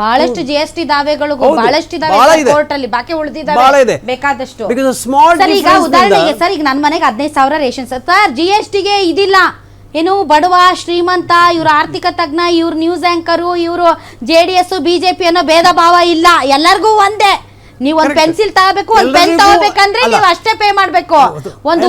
ಬಹಳಷ್ಟು G S T ದಾವೆಗಳು ಹೌದು, ಬಹಳಷ್ಟು ಇದಾವೆ ಕೋರ್ಟ್ ಅಲ್ಲಿ ಬಾಕಿ ಉಳಿದಿದ್ದಾವೆ. ಬೇಕಾದಷ್ಟು. ಸರ್ ಈಗ ಉದಾಹರಣೆಗೆ ಸರ್ ಈಗ ನನ್ನ ಮನೆಗೆ ಹದಿನೈದು ಸಾವಿರ ration sir sir G S ಟಿಗೆ ಇದಿಲ್ಲ. ಏನು ಬಡವ ಶ್ರೀಮಂತ ಇವ್ರ ಆರ್ಥಿಕ ತಜ್ಞ ಇವ್ರ ನ್ಯೂಸ್ ಆಂಕರು ಇವರು ಜೆ ಡಿ ಎಸ್ ಬಿಜೆಪಿ ಅನ್ನೋ ಭೇದ ಭಾವ ಇಲ್ಲ. ಎಲ್ಲರಿಗೂ ಒಂದೇ. ನೀವು ಒಂದ್ ಪೆನ್ಸಿಲ್ ತಗೋಬೇಕು ಒಂದ್ ಪೆನ್ ತಗೋಬೇಕಂದ್ರೆ ನೀವ್ ಅಷ್ಟೇ ಪೇ ಮಾಡ್ಬೇಕು. ಒಂದು.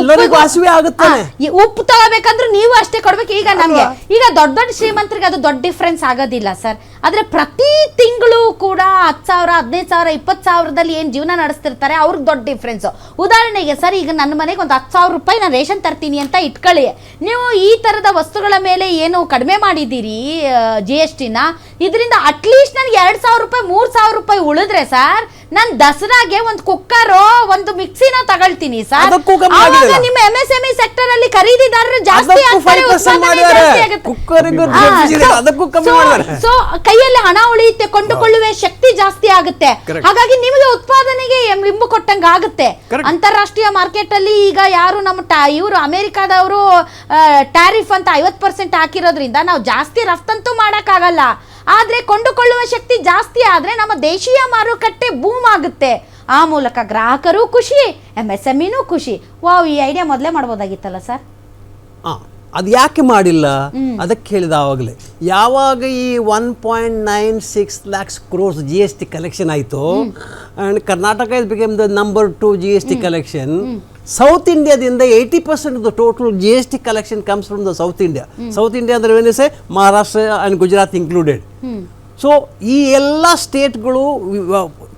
ಉಪ್ಪು ತಗೋಬೇಕಂದ್ರೆ ನೀವು ಅಷ್ಟೇ ಕೊಡ್ಬೇಕು. ಈಗ ನಮ್ಗೆ ಈಗ ದೊಡ್ಡ ದೊಡ್ಡ ಶ್ರೀಮಂತರಿಗೆ ಅದು ದೊಡ್ಡ ಡಿಫ್ರೆನ್ಸ್ ಆಗೋದಿಲ್ಲ ಸರ್. ಆದ್ರೆ ಪ್ರತಿ ತಿಂಗಳು ಕೂಡ ಹತ್ತು ಸಾವಿರ ಹದಿನೈದು ಸಾವಿರ ಇಪ್ಪತ್ತು ಸಾವಿರದಲ್ಲಿ ಏನ್ ಜೀವನ ನಡೆಸ್ತಿರ್ತಾರೆ ಅವ್ರಿಗೆ ದೊಡ್ಡ ಡಿಫ್ರೆನ್ಸ್ ಉದಾಹರಣೆಗೆ ಸರ್ ಈಗ ನನ್ನ ಮನೆಗೆ ಒಂದು ಹತ್ತು ಸಾವಿರ ರೂಪಾಯಿ ನಾನು ರೇಷನ್ ತರ್ತೀನಿ ಅಂತ ಇಟ್ಕೊಳ್ಳಿ. ನೀವು ಈ ತರದ ವಸ್ತುಗಳ ಮೇಲೆ ಏನು ಕಡಿಮೆ ಮಾಡಿದ್ದೀರಿ ಜಿ ಎಸ್ ಟಿನ ಇದರಿಂದ ಅಟ್ಲೀಸ್ಟ್ ನನಗೆ ಎರಡ್ ಸಾವಿರ ರೂಪಾಯಿ ಮೂರ್ ಸಾವಿರ ರೂಪಾಯಿ ಉಳಿದ್ರೆ ಸರ್ ನಾನು ದಸರಾಗೆ ಒಂದು ಕುಕ್ಕರೋ ಒಂದು ಮಿಕ್ಸಿನ ತಗೊಳ್ತೀನಿ ಸರ್ ಅದಕ್ಕೂ ಕಮ್ಮಿ ಆವಾಗ ಆಗಿದೆಯಲ್ಲ? ನಿಮ್ಮ ಸೆಕ್ಟರ್ ಅಲ್ಲಿ ಖರೀದಿದಾರರು ಜಾಸ್ತಿ ಅದಕ್ಕೂ ಆಗ್ತಾರೆ 5% ಉತ್ಪಾದನೆ ಮಾಡಿದ್ದಾರೆ. ಜಾಸ್ತಿ ಆಗುತ್ತೆ. ಕುಕ್ಕರಿಗೂ ಆ, deficit ಇದೆ, so- ಅದಕ್ಕೂ ಕಮ್ಮಿ so- ಮಾಡಿದ್ದಾರೆ. ಸೊ ಕೈಯಲ್ಲಿ ಹಣ ಉಳಿಯುತ್ತೆ ಕೊಂಡುಕೊಳ್ಳುವ ಶಕ್ತಿ ಜಾಸ್ತಿ ಆಗುತ್ತೆ Correct. ಹಾಗಾಗಿ ನಿಮಗೆ ಉತ್ಪಾದನೆಗೆ ಎಂ- ಇಂಬು ಕೊಟ್ಟಂಗ ಆಗುತ್ತೆ Correct. ಅಂತಾರಾಷ್ಟ್ರೀಯ ಮಾರ್ಕೆಟ್ ಅಲ್ಲಿ ಈಗ ಯಾರು ನಮ್ಮ ಇವರು ಅಮೆರಿಕಾದವರು ಟ್ಯಾರಿಫ್ ಅಂತ ಐವತ್ ಪರ್ಸೆಂಟ್ ಹಾಕಿರೋದ್ರಿಂದ ನಾವು ಜಾಸ್ತಿ ರಫ್ತಂತೂ ಮಾಡಕ್ಕಾಗಲ್ಲ ಆದ್ರೆ ಕೊಂಡುಕೊಳ್ಳುವ ಶಕ್ತಿ ಜಾಸ್ತಿ ಆದರೆ ನಮ್ಮ ದೇಶೀಯ ಮಾರುಕಟ್ಟೆ ಬೂಮ್ ಆಗುತ್ತೆ. ಆ ಮೂಲಕ ಗ್ರಾಹಕರು ಖುಷಿ ಎಂ ಎಸ್ ಎಂ ಇನೂ ಖುಷಿ. ವಾವ್ ಈ ಐಡಿಯಾ ಮೊದಲೇ ಮಾಡ್ಬೋದಾಗಿತ್ತಲ್ಲ ಸರ್? ಅದು ಯಾಕೆ ಮಾಡಿಲ್ಲ? ಅದಕ್ಕೆ ಹೇಳಿದ ಆವಾಗಲೇ. ಯಾವಾಗ ಈ one point nine six lakhs crores G S T collection ಆಯಿತು and Karnataka is became the number two G S T collection south ಇಂಡಿಯಾದಿಂದ eighty percent the total G S T collection comes from the south India south India ಅಂದ್ರೆ ಏನಿಸೆ Maharashtra and Gujarat included so ಈ ಎಲ್ಲ ಸ್ಟೇಟ್ಗಳು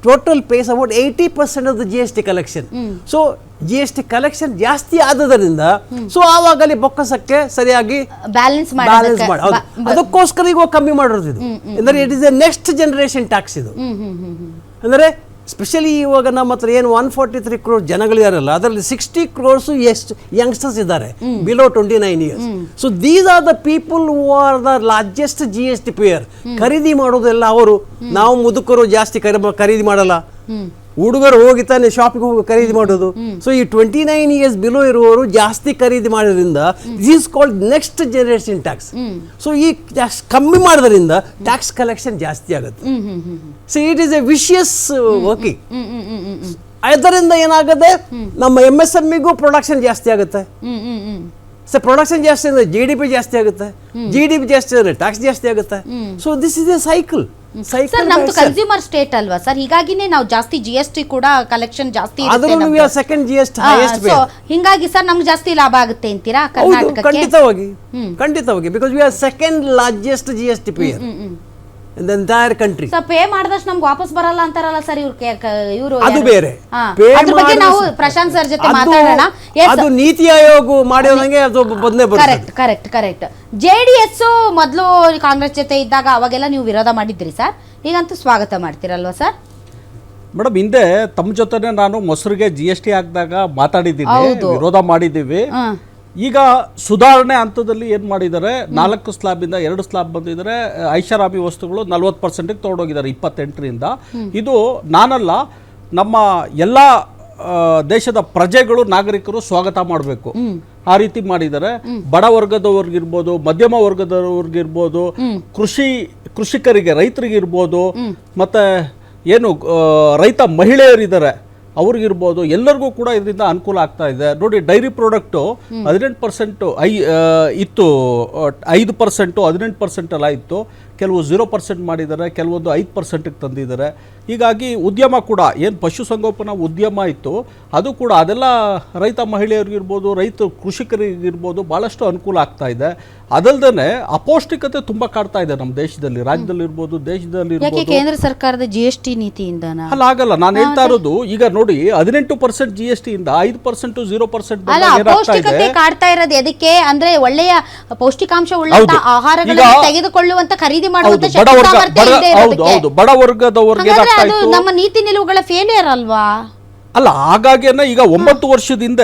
total pays about eighty percent of the G S T collection so G S T collection ಜಾಸ್ತಿ ಆದದರಿಂದ so ಆವಾಗಲೇ ಬೊಕ್ಕಸಕ್ಕೆ ಸರಿಯಾಗಿ balance balance ಮಾಡಿ. ಅದಕ್ಕೋಸ್ಕರ ಈಗ ಕಮ್ಮಿ ಮಾಡಿರೋದು ಇದು. ಅಂದರೆ it is a next generation tax ಇದು. ಅಂದರೆ ಸ್ಪೆಷಲಿ ಇವಾಗ ನಮ್ಮ ಹತ್ರ ಏನು ಒನ್ ಫಾರ್ಟಿ ತ್ರೀ ಕ್ರೋರ್ ಜನಗಳಿದಾರಲ್ಲ ಅದರಲ್ಲಿ ಸಿಕ್ಸ್ಟಿ ಕ್ರೋರ್ಸ್ ಎಷ್ಟು ಯಂಗ್ಸ್ಟರ್ಸ್ ಇದ್ದಾರೆ below twenty nine years so these are the people who are the largest G S T payer ಖರೀದಿ ಮಾಡೋದೆಲ್ಲ ಅವರು. ನಾವು ಮುದುಕರು ಜಾಸ್ತಿ ಖರೀದಿ ಮಾಡಲ್ಲ. ಹುಡುಗರು ಹೋಗಿ ತಾನೆ ಶಾಪಿಗೆ ಹೋಗಿ ಖರೀದಿ ಮಾಡೋದು. ಸೊ ಈ ಟ್ವೆಂಟಿ ನೈನ್ ಇಯರ್ಸ್ ಬಿಲೋ ಇರುವವರು ಜಾಸ್ತಿ ಖರೀದಿ ಮಾಡೋದ್ರಿಂದ is called next generation tax so ಈ ಟ್ಯಾಕ್ಸ್ ಕಮ್ಮಿ ಮಾಡೋದ್ರಿಂದ ಟ್ಯಾಕ್ಸ್ ಕಲೆಕ್ಷನ್ ಜಾಸ್ತಿ ಆಗುತ್ತೆ. So it is a vicious working ಅದರಿಂದ ಏನಾಗುತ್ತೆ ನಮ್ಮ ಎಂ ಎಸ್ ಎಂಇಗೂ ಪ್ರೊಡಕ್ಷನ್ ಜಾಸ್ತಿ ಆಗುತ್ತೆ. ಸೊ ಪ್ರೊಡಕ್ಷನ್ ಜಾಸ್ತಿ ಅಂದ್ರೆ ಜಿ ಡಿ ಪಿ ಜಾಸ್ತಿ ಆಗುತ್ತೆ. ಜಿ ಡಿ ಪಿ ಜಾಸ್ತಿ ಅಂದ್ರೆ ಟ್ಯಾಕ್ಸ್ ಜಾಸ್ತಿ ಆಗುತ್ತೆ. So this is a cycle sir ನಮ್ದು ಕನ್ಸ್ಯೂಮರ್ ಸ್ಟೇಟ್ ಅಲ್ವಾ? ಸರ್ ಹೀಗಾಗಿನೇ ನಾವು ಜಾಸ್ತಿ ಜಿ ಎಸ್ ಟಿ ಕೂಡ ಕಲೆಕ್ಷನ್ ಜಾಸ್ತಿ ಇರುತ್ತೆ ಅದರಲ್ಲೂ ನಮ್ದು. ಸೆಕೆಂಡ್ ಜಿ ಎಸ್ ಟಿ ಆ, ಹೈಯೆಸ್ಟ್ so ಹಿಂಗಾಗಿ ಸರ್ ನಮ್ಗೆ ಜಾಸ್ತಿ ಲಾಭ ಆಗುತ್ತೆ ಅಂತೀರಾ ಹೌದು ಕರ್ನಾಟಕಕ್ಕೆ? ಖಂಡಿತವಾಗಿ. ಖಂಡಿತವಾಗಿ because we are second largest G S T payer the entire country so pay ಮಾಡಿದಷ್ಟು ನಮ್ಗೆ ವಾಪಸ್ ಬರಲ್ಲ ಅಂತಾರಲ್ಲ ಸರ್ ಇವ್ರು ಇವರು ಅದು ಬೇರೆ. ಅದ್ರ ಬಗ್ಗೆ ನಾವು ಪ್ರಶಾಂತ್ ಸರ್ ಜೊತೆ ಮಾತಾಡೋಣ. ಅದು ನೀತಿ ಆಯೋಗ ಮಾಡಿರೋದಂಗೆ ಅದು ಬದಲೇ correct correct correct J D S ಮೊದಲು ಕಾಂಗ್ರೆಸ್ ಜೊತೆ ಇದ್ದಾಗ ಅವಾಗೆಲ್ಲ ನೀವು ವಿರೋಧ ಮಾಡಿದ್ರಿ ಸರ್? ಈಗಂತೂ ಸ್ವಾಗತ ಮಾಡ್ತೀರಲ್ವಾ ಸರ್? ಮೇಡಮ್ ಹಿಂದೆ ತಮ್ಮ ಜೊತೆನೆ ನಾನು ಮೊಸರಿಗೆ ಜಿ ಎಸ್ ಟಿ ಹಾಕಿದಾಗ ಮಾತಾಡಿದ್ದೀನಿ ವಿರೋಧ ಮಾಡಿದ್ದೀವಿ. ಈಗ ಸುಧಾರಣೆ ಹಂತದಲ್ಲಿ ಏನು ಮಾಡಿದ್ದಾರೆ? ನಾಲ್ಕು ಸ್ಲಾಬಿಂದ ಎರಡು ಸ್ಲಾಬ್ ಬಂದಿದ್ದಾರೆ. ಐಷಾರಾಮಿ ವಸ್ತುಗಳು ನಲ್ವತ್ತು ಪರ್ಸೆಂಟಿಗೆ ತೊಗೊಂಡೋಗಿದ್ದಾರೆ ಇಪ್ಪತ್ತೆಂಟರಿಂದ. ಇದು ನಾನಲ್ಲ ನಮ್ಮ ಎಲ್ಲ ದೇಶದ ಪ್ರಜೆಗಳು ನಾಗರಿಕರು ಸ್ವಾಗತ ಮಾಡಬೇಕು. ಆ ರೀತಿ ಮಾಡಿದ್ದಾರೆ. ಬಡ ವರ್ಗದವ್ರಿಗಿರ್ಬೋದು ಮಧ್ಯಮ ವರ್ಗದವ್ರಿಗಿರ್ಬೋದು ಕೃಷಿ ಕೃಷಿಕರಿಗೆ ರೈತರಿಗಿರ್ಬೋದು ಮತ್ತೆ ಏನು ರೈತ ಮಹಿಳೆಯರಿದ್ದಾರೆ. ಅವ್ರಿಗಿರ್ಬೋದು ಎಲ್ಲರಿಗೂ ಕೂಡ ಇದರಿಂದ ಅನುಕೂಲ ಆಗ್ತಾ ಇದೆ. ನೋಡಿ ಡೈರಿ ಪ್ರಾಡಕ್ಟು ಹದಿನೆಂಟು ಪರ್ಸೆಂಟು ಐ ಇತ್ತು ಐದು ಪರ್ಸೆಂಟು ಹದಿನೆಂಟು ಪರ್ಸೆಂಟ್ ಎಲ್ಲ ಇತ್ತು. ಕೆಲವು ಝೀರೋ ಪರ್ಸೆಂಟ್ ಮಾಡಿದ್ದಾರೆ ಕೆಲವೊಂದು ಐದು ಪರ್ಸೆಂಟಿಗೆ ತಂದಿದ್ದಾರೆ. ಹೀಗಾಗಿ ಉದ್ಯಮ ಕೂಡ ಏನು ಪಶುಸಂಗೋಪನಾ ಉದ್ಯಮ ಇತ್ತು ಅದು ಕೂಡ ಅದೆಲ್ಲ ರೈತ ಮಹಿಳೆಯರಿಗಿರ್ಬೋದು ರೈತ ಕೃಷಿಕರಿಗಿರ್ಬೋದು ಭಾಳಷ್ಟು ಅನುಕೂಲ ಆಗ್ತಾ ಇದೆ. ಅದಲ್ದೇ ಅಪೌಷ್ಟಿಕತೆ ತುಂಬ ಕಾಡ್ತಾ ಇದೆ ನಮ್ಮ ದೇಶದಲ್ಲಿ. ರಾಜ್ಯದಲ್ಲಿರ್ಬೋದು ದೇಶದಲ್ಲಿ ಕೇಂದ್ರ ಸರ್ಕಾರದ ಜಿ ಎಸ್ ಟಿ ನೀತಿಯಿಂದ ಅಲ್ಲ ಆಗಲ್ಲ. ನಾನು ಹೇಳ್ತಾ ಇರೋದು ಈಗ ನೋಡಿ ಹದಿನೆಂಟು ಪರ್ಸೆಂಟ್ ಜಿ ಎಸ್ ಟಿ ಇಂದ ಐದು ಪರ್ಸೆಂಟ್ ಜೀರೋ ಪರ್ಸೆಂಟ್ ಕಾಡ್ತಾ ಇರೋದು ಅದಕ್ಕೆ ಅಂದ್ರೆ ಒಳ್ಳೆಯ ಪೌಷ್ಟಿಕಾಂಶ ಉಳ್ಳ. ಆಹಾರಗಳನ್ನು ತೆಗೆದುಕೊಳ್ಳುವಂತ ಖರೀದಿ ಹೌದು ಮಾಡುವಂತ ಬಡ ಶಕ್ತಿ ವರ್ಗ ಸಾಮರ್ಥ್ಯ ಬಡ ಇಲ್ದೇ ಹೌದು ಇರೋದಕ್ಕೆ. ಹೌದು ಬಡ ವರ್ಗದವ್ರಿಗೆ ಹಾಗಾದ್ರೆ ಏನಾಗ್ತಾ ಅದು ಇತ್ತು. ನಮ್ಮ ನೀತಿ ನಿಲುವುಗಳ ಫೇಲಿಯರ್ ಅಲ್ವಾ? ಅಲ್ಲ ಹಾಗಾಗಿನೇ ಈಗ ಒಂಬತ್ತು ವರ್ಷದಿಂದ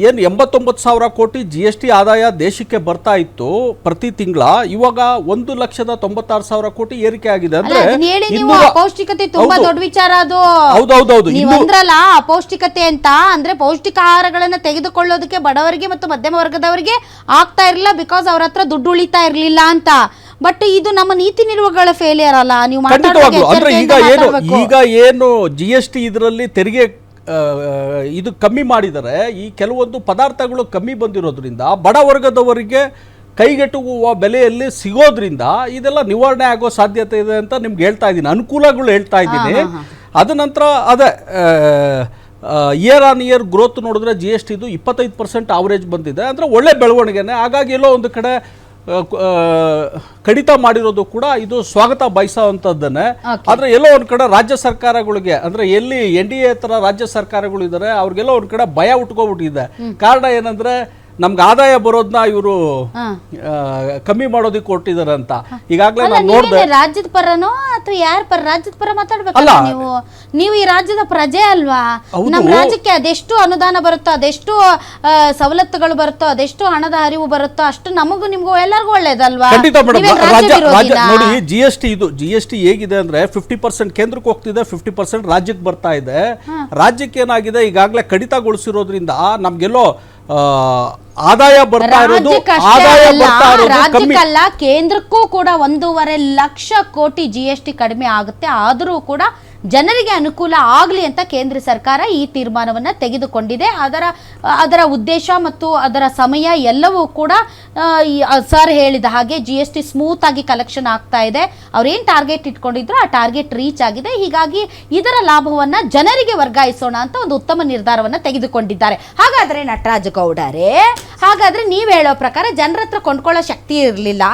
ಏನು ಎಂಬತ್ತೊಂಬತ್ತು ಸಾವಿರ ಕೋಟಿ ಜಿ ಎಸ್ ಟಿ ಆದಾಯ ದೇಶಕ್ಕೆ ಬರ್ತಾ ಇತ್ತು ಪ್ರತಿ ತಿಂಗಳ ಇವಾಗ ಒಂದು ಲಕ್ಷದ ತೊಂಬತ್ತಾರು ಸಾವಿರ ಕೋಟಿ ಏರಿಕೆ ಆಗಿದೆ ಅಲ್ಲ ಅಂದ್ರೆ ಅದನ್ನ ಹೇಳಿ ನೀವು ಇನ್ನೂರ- ಅಪೌಷ್ಟಿಕತೆ ತುಂಬಾ ಹೌದು. ದೊಡ್ಡ ವಿಚಾರ ಅದು. ಹೌದೌದೌದು ನೀವು ಹೌದು ಅಂದ್ರಲ್ಲ ಅಪೌಷ್ಟಿಕತೆ ಅಂತ ಅಂದ್ರೆ ಪೌಷ್ಟಿಕ ಆಹಾರಗಳನ್ನ ತೆಗೆದುಕೊಳ್ಳೋದಕ್ಕೆ ಬಡವರಿಗೆ ಮತ್ತು ಮಧ್ಯಮ ವರ್ಗದವರಿಗೆ ಆಗ್ತಾ ಇರಲಿಲ್ಲ ಬಿಕಾಸ್ ಅವ್ರ ಹತ್ರ ದುಡ್ಡು ಉಳಿತಾ ಇರಲಿಲ್ಲ ಅಂತ. ಬಟ್ ಇದು ನಮ್ಮ ನೀತಿ ನಿರ್ವಹಗಳ ಫೇಲಿಯರ್ ಅಲ್ಲ. ನೀವು ಖಂಡಿತವಾಗ್ಲು. ಅಂದ್ರೆ ಈಗ ಏನು ಈಗ ಏನು ಜಿ ಎಸ್ ಟಿ ಇದರಲ್ಲಿ ತೆರಿಗೆ ಇದು ಕಮ್ಮಿ ಮಾಡಿದರೆ ಈ ಕೆಲವೊಂದು ಪದಾರ್ಥಗಳು ಕಮ್ಮಿ ಬಂದಿರೋದ್ರಿಂದ ಬಡ ವರ್ಗದವರಿಗೆ ಕೈಗೆಟುಕುವ ಬೆಲೆಯಲ್ಲಿ ಸಿಗೋದ್ರಿಂದ ಇದೆಲ್ಲ ನಿವಾರಣೆ ಆಗೋ ಸಾಧ್ಯತೆ ಇದೆ ಅಂತ ನಿಮ್ಗೆ ಹೇಳ್ತಾ ಇದ್ದೀನಿ. ಅನುಕೂಲಗಳು ಹೇಳ್ತಾ ಇದ್ದೀನಿ. ಅದ ನಂತರ ಅದೇ ಇಯರ್ ಆನ್ ಇಯರ್ ಗ್ರೋತ್ ನೋಡಿದ್ರೆ ಜಿ ಎಸ್ ಟಿದು ಇಪ್ಪತ್ತೈದು ಪರ್ಸೆಂಟ್ ಆವರೇಜ್ ಬಂದಿದೆ. ಅಂದರೆ ಒಳ್ಳೆ ಬೆಳವಣಿಗೆನೆ. ಹಾಗಾಗಿ ಎಲ್ಲೋ ಒಂದು ಕಡೆ ಕಡಿತ ಮಾಡಿರೋದು ಕೂಡ ಇದು ಸ್ವಾಗತ ಬಯಸುವಂಥದ್ದನ್ನೇ ಆದ್ರೆ ಎಲ್ಲೋ ಒಂದ್ ಕಡೆ ರಾಜ್ಯ ಸರ್ಕಾರಗಳಿಗೆ ಅಂದ್ರೆ ಎಲ್ಲಿ ಎನ್ ಡಿ ಎ ತರ ರಾಜ್ಯ ಸರ್ಕಾರಗಳು ಇದ್ದಾರೆ ಅವ್ರಿಗೆಲ್ಲ ಒಂದ್ ಕಡೆ ಭಯ ಉಟ್ಕೊಬಿಟ್ಟಿದೆ. ಕಾರಣ ಏನಂದ್ರೆ ನಮ್ಗೆ ಆದಾಯ ಬರೋದನ್ನ ಇವರು ಕಮ್ಮಿ ಮಾಡೋದಕ್ಕೆ ಕೊಟ್ಟಿದ್ದಾರೆ ಅಂತ. ಈಗಾಗಲೇ ನಾನು ನೋಡಿದೆ ರಾಜ್ಯದ ಪರನೋ ಅಥವಾ ಯಾರ ಪರ? ರಾಜ್ಯದ ಪರ ಮಾತಾಡ್ಬೇಕಲ್ಲ ನೀವು? ನೀವು ಈ ರಾಜ್ಯದ ಪ್ರಜೆ ಅಲ್ವಾ. ನಮ್ಮ ರಾಜ್ಯಕ್ಕೆ ಅದೆಷ್ಟು ಅನುದಾನ ಬರುತ್ತೋ ಅದೆಷ್ಟು ಸವಲತ್ತುಗಳು ಬರುತ್ತೋ ಅದೆಷ್ಟು ಹಣದ ಹರಿವು ಬರುತ್ತೋ ಅಷ್ಟು ನಮಗೂ ನಿಮ್ಗೂ ಎಲ್ಲರಿಗೂ ಒಳ್ಳೇದಲ್ವಾ? ನೋಡಿ ಜಿ ಎಸ್ ಟಿ ಇದು ಜಿ ಎಸ್ ಟಿ ಹೇಗಿದೆ ಅಂದ್ರೆ ಫಿಫ್ಟಿ ಪರ್ಸೆಂಟ್ ಕೇಂದ್ರಕ್ಕೆ ಹೋಗ್ತಿದೆ ಫಿಫ್ಟಿ ಪರ್ಸೆಂಟ್ ರಾಜ್ಯಕ್ಕೆ ಬರ್ತಾ ಇದೆ. ರಾಜ್ಯಕ್ಕೆ ಏನಾಗಿದೆ? ಈಗಾಗಲೇ ಕಡಿತಗೊಳಿಸಿರೋದ್ರಿಂದ ನಮ್ಗೆಲ್ಲೋ ಆದಾಯ ಬರ್ತಾ ಇರೋದು ಆದಾಯ ಬರ್ತಾ ಇರೋದು ಕಮ್ಮಿ. ರಾಜ್ಯಕ್ಕಲ್ಲ ಕೇಂದ್ರಕ್ಕೂ ಕೂಡ ಒಂದೂವರೆ ಲಕ್ಷ ಕೋಟಿ ಜಿ ಎಸ್ ಟಿ ಕಡಿಮೆ ಆಗುತ್ತೆ. ಆದರೂ ಕೂಡ ಜನರಿಗೆ ಅನುಕೂಲ ಆಗಲಿ ಅಂತ ಕೇಂದ್ರ ಸರ್ಕಾರ ಈ ತೀರ್ಮಾನವನ್ನು ತೆಗೆದುಕೊಂಡಿದೆ. ಅದರ ಅದರ ಉದ್ದೇಶ ಮತ್ತು ಅದರ ಸಮಯ ಎಲ್ಲವೂ ಕೂಡ ಸರ್ ಹೇಳಿದ ಹಾಗೆ ಜಿ ಎಸ್ ಟಿ ಸ್ಮೂತ್ ಆಗಿ ಕಲೆಕ್ಷನ್ ಆಗ್ತಾ ಇದೆ. ಅವ್ರೇನು ಟಾರ್ಗೆಟ್ ಇಟ್ಕೊಂಡಿದ್ರು ಆ ಟಾರ್ಗೆಟ್ ರೀಚ್ ಆಗಿದೆ. ಹೀಗಾಗಿ ಇದರ ಲಾಭವನ್ನ ಜನರಿಗೆ ವರ್ಗಾಯಿಸೋಣ ಅಂತ ಒಂದು ಉತ್ತಮ ನಿರ್ಧಾರವನ್ನ ತೆಗೆದುಕೊಂಡಿದ್ದಾರೆ. ಹಾಗಾದ್ರೆ ನಟರಾಜ ಗೌಡರೇ ಹಾಗಾದ್ರೆ ನೀವು ಹೇಳೋ ಪ್ರಕಾರ ಜನರ ಹತ್ರ ಕೊಂಡ್ಕೊಳ್ಳೋ ಶಕ್ತಿ ಇರಲಿಲ್ಲ.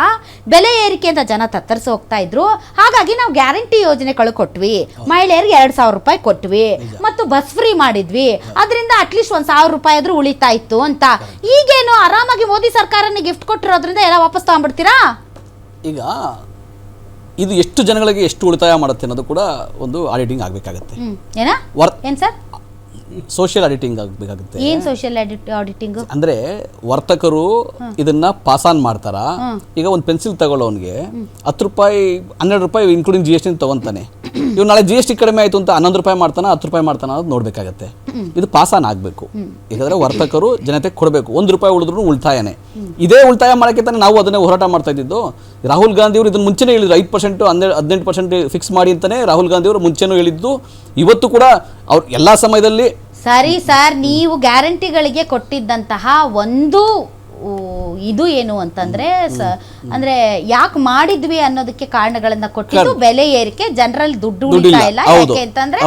ಬೆಲೆ ಏರಿಕೆಯಿಂದ ಜನ ತತ್ತರಿಸಿ ಹೋಗ್ತಾ ಇದ್ರು. ಹಾಗಾಗಿ ನಾವು ಗ್ಯಾರಂಟಿ ಯೋಜನೆಗಳು ಕೊಟ್ವಿ. ಮಹಿಳೆಯರಿಗೆ ಎರಡು ಸಾವಿರ ರೂಪಾಯಿ ಕೊಟ್ವಿ. ಮತ್ತು ಬಸ್ ಫ್ರೀ ಮಾಡಿದ್ವಿ. ಅದರಿಂದ ಅಟ್ಲೀಸ್ಟ್ ಒಂದ್ ಸಾವಿರ ರೂಪಾಯಿ ಆದರೂ ಉಳಿತಾ ಇತ್ತು ಅಂತ. ಈಗೇನು ಆರಾಮಾಗಿ ಮೋದಿ ಸರ್ಕಾರನೇ ಗಿಫ್ಟ್ ಕೊಟ್ಟಿರೋದ್ರಿಂದ ಎಲ್ಲ ವಾಪಸ್ ತಗೊಂಡ್ಬಿಡ್ತೀರಾ? ಈಗ ಇದು ಎಷ್ಟು ಜನಗಳಿಗೆ ಎಷ್ಟು ಉಳಿತಾಯ ಮಾಡುತ್ತೆ ಅನ್ನೋದು ಕೂಡ ಒಂದು ಆಡಿಟಿಂಗ್ ಆಗಬೇಕಾಗುತ್ತೆ. ಏನ? ಏನ್ ಸರ್? Social auditing ಆಗಬೇಕಾಗುತ್ತೆ. ಏನು ಸೋಷಿಯಲ್ ಆಡಿಟಿಂಗ್ ಅಂದ್ರೆ ವರ್ತಕರು ಇದನ್ನ ಪಾಸ್ ಆನ್ ಮಾಡ್ತಾರ? ಈಗ ಒಂದು ಪೆನ್ಸಿಲ್ ತಗೊಳ್ಳೋನ್ಗೆ ಹತ್ತು ರೂಪಾಯಿ ಹನ್ನೆರಡು ರೂಪಾಯಿ ಇನ್ಕ್ಲೂಡಿಂಗ್ ಜಿ ಎಸ್ ಟಿ ತಗೊಂತಾನೆ. ಇವ್ ನಾಳೆ ಜಿ ಎಸ್ ಟಿ ಕಡಿಮೆ ಆಯ್ತು ಅಂತ ಹನ್ನೊಂದು ರೂಪಾಯಿ ಮಾಡ್ತಾನ, ಹತ್ತು ರೂಪಾಯಿ ಮಾಡ್ತಾನ ಅನ್ನೋದು ನೋಡ್ಬೇಕಾಗತ್ತೆ. ಇದು ಪಾಸ್ ಆನ್ ಆಗಬೇಕು. ಯಾಕಂದ್ರೆ ವರ್ತಕರು ಜನತೆ ಕೊಡಬೇಕು. ಒಂದು ರೂಪಾಯಿ ಉಳಿದ್ರು ಉಳಿತಾಯನೇ. ಇದೇ ಉಳಿತಾಯ ಮಾಡಕ್ಕೆ ತಾನೆ ನಾವು ಅದನ್ನೇ ಹೋರಾಟ ಮಾಡ್ತಾ ಇದ್ದಿದ್ದು. ರಾಹುಲ್ ಗಾಂಧಿ ಅವರು ಇದನ್ನ ಮುಂಚೆನೇ ಹೇಳಿದ್ರು, ಐದು ಪರ್ಸೆಂಟ್, ಹನ್ನೆರಡು, ಹದಿನೆಂಟು ಪರ್ಸೆಂಟ್ ಫಿಕ್ಸ್ ಮಾಡಿ ಅಂತಾನೆ ರಾಹುಲ್ ಗಾಂಧಿ ಅವರು ಮುಂಚೆನೂ ಹೇಳಿದ್ದು. ಇವತ್ತು ಕೂಡ ಅವ್ರು ಎಲ್ಲಾ ಸಮಯದಲ್ಲಿ ಸರಿ ಸರ್, ನೀವು ಗ್ಯಾರಂಟಿಗಳಿಗೆ ಕೊಟ್ಟಿದ್ದಂತಹ ಒಂದು ಇದು ಏನು ಅಂತಂದ್ರೆ ಅಂದ್ರೆ ಯಾಕೆ ಮಾಡಿದ್ವಿ ಅನ್ನೋದಕ್ಕೆ ಕಾರಣಗಳನ್ನ ಕೊಟ್ಟಿದ್ದು ಬೆಲೆ ಏರಿಕೆ ಜನರಲ್ಲಿ ದುಡ್ಡು ಉಳಿತಾ ಇಲ್ಲ. ಯಾಕೆ ಅಂತಂದ್ರೆ.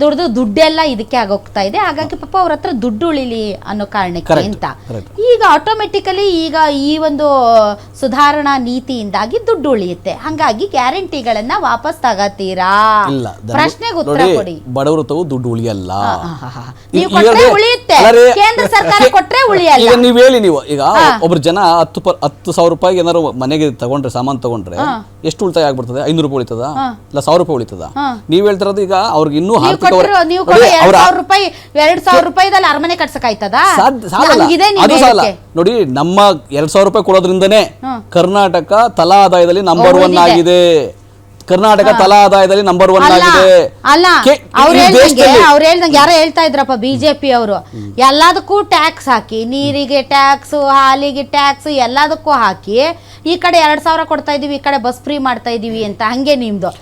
ದುಡ್ದು ದುಡ್ಡೆಲ್ಲ ಇದಕ್ಕೆ ಆಗೋಗ್ತಾ ಇದೆ. ಹಾಗಾಗಿ ಪಾಪ ಅವ್ರ ಹತ್ರ ದುಡ್ಡು ಉಳಿಲಿ ಅನ್ನೋ ಕಾರಣಕ್ಕೆ ಅಂತ. ಈಗ ಆಟೋಮೆಟಿಕಲಿ ಈಗ ಈ ಒಂದು ಸುಧಾರಣಾ ನೀತಿಯಿಂದಾಗಿ ದುಡ್ಡು ಉಳಿಯುತ್ತೆ. ಹಂಗಾಗಿ ಗ್ಯಾರಂಟಿಗಳನ್ನ ವಾಪಸ್ ತಗತೀರಾ? ಪ್ರಶ್ನೆಗೆ ಉತ್ತರ ಕೊಡಿ. ಬಡವರು ದುಡ್ಡು ಉಳಿಯಲ್ಲ. ನೀವು ಕೊಟ್ರೆ ಉಳಿಯುತ್ತೆ. ಕೇಂದ್ರ ಸರ್ಕಾರ ಕೊಟ್ರೆ ಉಳಿಯಲ್ಲ. ಈಗ ನೀವ್ ಹೇಳಿ ನೀವು ಈಗ ಒಬ್ರು ಜನ ಹತ್ತು ಹತ್ತು ಸಾವಿರ ರೂಪಾಯಿ ಏನಾದ್ರು ಮನೆಗೆ ತಗೊಂಡ್ರೆ ಸಾಮಾನು ತಗೊಂಡ್ರೆ ಎಷ್ಟು ಉಳಿತಾಯ ಆಗ್ಬಿಡ್ತದೆ? ಐನೂರು ರೂಪಾಯಿ ಉಳಿತದ? ಇಲ್ಲ ಸಾವಿರ ರೂಪಾಯಿ ಉಳಿತದ? ನೀವ್ ಹೇಳ್ತಿರೋದು ಈಗ ಅವ್ರಿಗೆ ಇನ್ನೂ ಕೊಟ್ಟಿರೋ ನೀವು ನೋಡಿ, ಕೊಡೋ ಎರಡ್ ಸಾವಿರ ರೂಪಾಯಿ ಎರಡ್ ಸಾವಿರ ರೂಪಾಯಿದಲ್ಲಿ ಅರಮನೆ ಹೇಳಿಕೆ. ನೋಡಿ ನಮ್ಮ ಎರಡ್ ಸಾವಿರ ರೂಪಾಯಿ ಕೊಡೋದ್ರಿಂದನೇ ಕರ್ನಾಟಕ ತಲಾ ಆದಾಯದಲ್ಲಿ ನಂಬರ್ ಒನ್ ಆಗಿದೆ. ಕರ್ನಾಟಕ ತಲಾ ಆದಾಯದಲ್ಲಿ ನಂಬರ್ ಒನ್ ಆಗಿದೆ. ಅಲ್ಲ ಅವ್ರು ಹೇಳ್ದಂಗೆ ಅವ್ರು ಹೇಳ್ದಂಗೆ ಯಾರೋ ಹೇಳ್ತಾ ಇದ್ರಪ್ಪ ಬಿಜೆಪಿ ಅವರು. ಎಲ್ಲದಕ್ಕೂ ಟ್ಯಾಕ್ಸ್ ಹಾಕಿ ನೀರಿಗೆ ಟ್ಯಾಕ್ಸ್ ಹಾಲಿಗೆ ಟ್ಯಾಕ್ಸ್ ಎಲ್ಲದಕ್ಕೂ ಹಾಕಿ ಈ ಕಡೆ ಎರಡ್ ಸಾವಿರ ಕೊಡ್ತಾ ಇದೀವಿ ಈ ಕಡೆ ಬಸ್ ಫ್ರೀ ಮಾಡ್ತಾ ಇದೀವಿ ಅಂತ ಹಂಗೆ ನಿಮ್ದು.